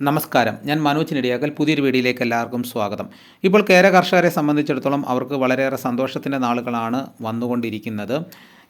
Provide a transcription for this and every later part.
നമസ്കാരം. ഞാൻ മനോജ് നെടിയാക്കൽ. പുതിയൊരു വീഡിയോയിലേക്ക് എല്ലാവർക്കും സ്വാഗതം. ഇപ്പോൾ കേര കർഷകരെ സംബന്ധിച്ചിടത്തോളം അവർക്ക് വളരെയേറെ സന്തോഷത്തിന്റെ നാളുകളാണ് വന്നുകൊണ്ടിരിക്കുന്നത്.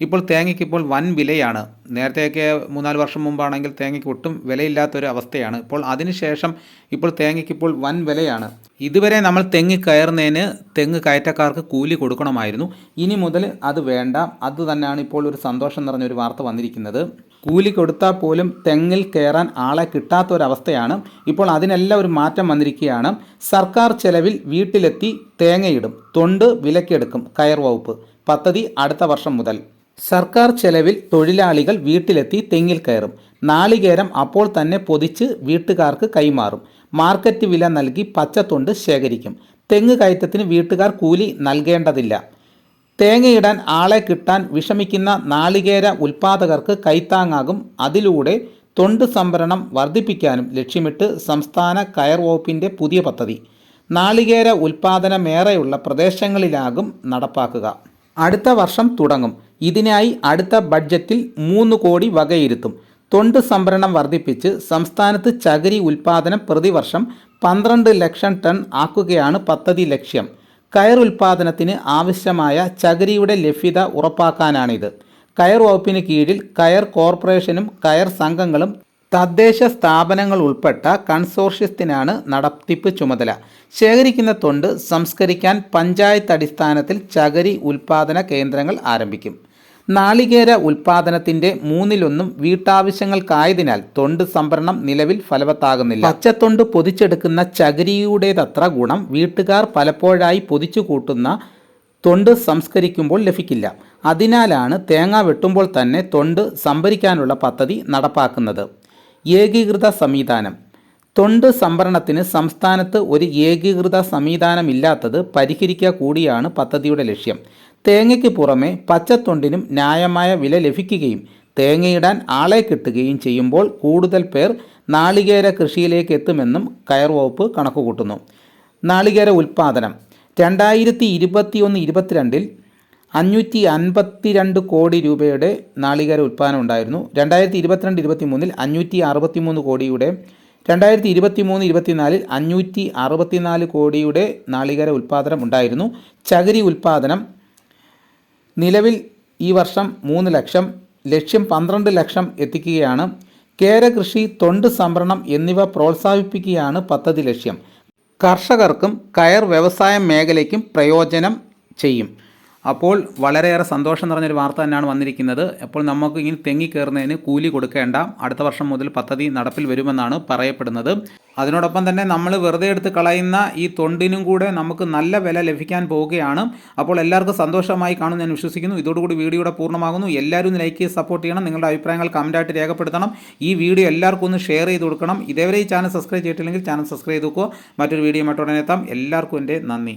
ഇപ്പോൾ തേങ്ങയ്ക്ക് ഇപ്പോൾ വൻ വിലയാണ്. നേരത്തെയൊക്കെ മൂന്നാൽ വർഷം മുമ്പാണെങ്കിൽ തേങ്ങയ്ക്ക് ഒട്ടും വിലയില്ലാത്തൊരു അവസ്ഥയാണ് ഇപ്പോൾ അതിനുശേഷം ഇപ്പോൾ തേങ്ങയ്ക്ക് ഇപ്പോൾ വൻ വിലയാണ്. ഇതുവരെ നമ്മൾ തെങ്ങ് കയറുന്നതിന് തെങ്ങ് കയറ്റക്കാർക്ക് കൂലി കൊടുക്കണമായിരുന്നു. ഇനി മുതൽ അത് വേണ്ട. അത് തന്നെയാണ് ഇപ്പോൾ ഒരു സന്തോഷം നിറഞ്ഞൊരു വാർത്ത വന്നിരിക്കുന്നത്. കൂലി കൊടുത്താൽ പോലും തെങ്ങിൽ കയറാൻ ആളെ കിട്ടാത്തൊരവസ്ഥയാണ്. ഇപ്പോൾ അതിനെല്ലാം ഒരു മാറ്റം വന്നിരിക്കുകയാണ്. സർക്കാർ ചെലവിൽ വീട്ടിലെത്തി തേങ്ങയിടും. തൊണ്ട് വിലക്കെടുക്കും കയർ വകുപ്പ്. പദ്ധതി അടുത്ത വർഷം മുതൽ. സർക്കാർ ചെലവിൽ തൊഴിലാളികൾ വീട്ടിലെത്തി തെങ്ങിൽ കയറും. നാളികേരം അപ്പോൾ തന്നെ പൊതിച്ച് വീട്ടുകാർക്ക് കൈമാറും. മാർക്കറ്റ് വില നൽകി പച്ചത്തൊണ്ട് ശേഖരിക്കും. തെങ്ങ് കയറ്റത്തിന് വീട്ടുകാർ കൂലി നൽകേണ്ടതില്ല. തേങ്ങയിടാൻ ആളെ കിട്ടാൻ വിഷമിക്കുന്ന നാളികേര ഉൽപാദകർക്ക് കൈത്താങ്ങാകും. അതിലൂടെ തൊണ്ട് സംഭരണം വർദ്ധിപ്പിക്കാനും ലക്ഷ്യമിട്ട് സംസ്ഥാന കയർ വകുപ്പിന്റെ പുതിയ പദ്ധതി. നാളികേര ഉൽപാദനമേറെയുള്ള പ്രദേശങ്ങളിലാകും നടപ്പാക്കുക. അടുത്ത വർഷം തുടങ്ങും. ഇതിനായി അടുത്ത ബഡ്ജറ്റിൽ മൂന്ന് കോടി വകയിരുത്തും. തൊണ്ട് സംഭരണം വർദ്ധിപ്പിച്ച് സംസ്ഥാനത്ത് ചകിരി ഉൽപ്പാദനം പ്രതിവർഷം പന്ത്രണ്ട് ലക്ഷം ടൺ ആക്കുകയാണ് പദ്ധതി ലക്ഷ്യം. കയർ ഉൽപ്പാദനത്തിന് ആവശ്യമായ ചകിരിയുടെ ലഭ്യത ഉറപ്പാക്കാനാണിത്. കയർ വകുപ്പിന് കീഴിൽ കയർ കോർപ്പറേഷനും കയർ സംഘങ്ങളും തദ്ദേശ സ്ഥാപനങ്ങൾ ഉൾപ്പെട്ട കൺസോർഷ്യത്തിനാണ് നടത്തിപ്പ് ചുമതല. ശേഖരിക്കുന്ന തൊണ്ട് സംസ്കരിക്കാൻ പഞ്ചായത്ത് അടിസ്ഥാനത്തിൽ ചകരി ഉൽപ്പാദന കേന്ദ്രങ്ങൾ ആരംഭിക്കും. നാളികേര ഉൽപാദനത്തിന്റെ മൂന്നിലൊന്നും വീട്ടാവശ്യങ്ങൾക്കായതിനാൽ തൊണ്ട് സംഭരണം നിലവിൽ ഫലവത്താകുന്നില്ല. പച്ചത്തൊണ്ട് പൊതിച്ചെടുക്കുന്ന ചകിരിയുടേതത്ര ഗുണം വീട്ടുകാർ പലപ്പോഴായി പൊതിച്ചു കൂട്ടുന്ന തൊണ്ട് സംസ്കരിക്കുമ്പോൾ ലഭിക്കില്ല. അതിനാലാണ് തേങ്ങ വെട്ടുമ്പോൾ തന്നെ തൊണ്ട് സംഭരിക്കാനുള്ള പദ്ധതി നടപ്പാക്കുന്നത്. ഏകീകൃത സംവിധാനം. തൊണ്ട് സംഭരണത്തിന് സംസ്ഥാനത്ത് ഒരു ഏകീകൃത സംവിധാനമില്ലാത്തത് പരിഹരിക്കുക കൂടിയാണ് പദ്ധതിയുടെ ലക്ഷ്യം. തേങ്ങയ്ക്ക് പുറമെ പച്ചത്തൊണ്ടിനും ന്യായമായ വില ലഭിക്കുകയും തേങ്ങയിടാൻ ആളെ കിട്ടുകയും ചെയ്യുമ്പോൾ കൂടുതൽ പേർ നാളികേര കൃഷിയിലേക്ക് എത്തുമെന്നും കയർ വകുപ്പ് കണക്കുകൂട്ടുന്നു. നാളികേര ഉൽപ്പാദനം രണ്ടായിരത്തി ഇരുപത്തിയൊന്ന് ഇരുപത്തിരണ്ടിൽ അഞ്ഞൂറ്റി അൻപത്തിരണ്ട് കോടി രൂപയുടെ നാളികേര ഉൽപ്പാദനം ഉണ്ടായിരുന്നു. രണ്ടായിരത്തി ഇരുപത്തിരണ്ട് ഇരുപത്തി മൂന്നിൽ അഞ്ഞൂറ്റി അറുപത്തി മൂന്ന് കോടിയുടെ രണ്ടായിരത്തി ഇരുപത്തി മൂന്ന് ഇരുപത്തിനാലിൽ അഞ്ഞൂറ്റി അറുപത്തിനാല് കോടിയുടെ നാളികേര ഉൽപ്പാദനം ഉണ്ടായിരുന്നു. ചകിരി ഉൽപ്പാദനം നിലവിൽ ഈ വർഷം മൂന്ന് ലക്ഷം ലക്ഷ്യം പന്ത്രണ്ട് ലക്ഷം എത്തിക്കുകയാണ്. കേരകൃഷി തൊണ്ട് സംഭരണം എന്നിവ പ്രോത്സാഹിപ്പിക്കുകയാണ് പദ്ധതി ലക്ഷ്യം. കർഷകർക്കും കയർ വ്യവസായ മേഖലയ്ക്കും പ്രയോജനം ചെയ്യും. അപ്പോൾ വളരെയേറെ സന്തോഷം നിറഞ്ഞൊരു വാർത്ത തന്നെയാണ് വന്നിരിക്കുന്നത്. അപ്പോൾ നമുക്ക് ഇനി തെങ്ങി കയറുന്നതിന് കൂലി കൊടുക്കേണ്ട അടുത്ത വർഷം മുതൽ പദ്ധതി നടപ്പിൽ വരുമെന്നാണ് പറയപ്പെടുന്നത്. അതിനോടൊപ്പം തന്നെ നമ്മൾ വെറുതെ എടുത്ത് കളയുന്ന ഈ തൊണ്ടിനും കൂടെ നമുക്ക് നല്ല വില ലഭിക്കാൻ പോവുകയാണ്. അപ്പോൾ എല്ലാവർക്കും സന്തോഷമായി കാണും ഞാൻ വിശ്വസിക്കുന്നു. ഇതോടുകൂടി വീഡിയോയുടെ പൂർണമാകുന്നു. എല്ലാവരും ലൈക്ക് സപ്പോർട്ട് ചെയ്യണം. നിങ്ങളുടെ അഭിപ്രായങ്ങൾ കമന്റായിട്ട് രേഖപ്പെടുത്തണം. ഈ വീഡിയോ എല്ലാവർക്കും ഒന്ന് ഷെയർ ചെയ്ത് കൊടുക്കണം. ഇതേവരെ ഈ ചാനൽ സബ്സ്ക്രൈബ് ചെയ്തിട്ടില്ലെങ്കിൽ ചാനൽ സബ്സ്ക്രൈബ് ചെയ്ത് നോക്കുക മറ്റൊരു വീഡിയോ മറ്റുടനെ എത്താം. എല്ലാവർക്കും എന്റെ നന്ദി.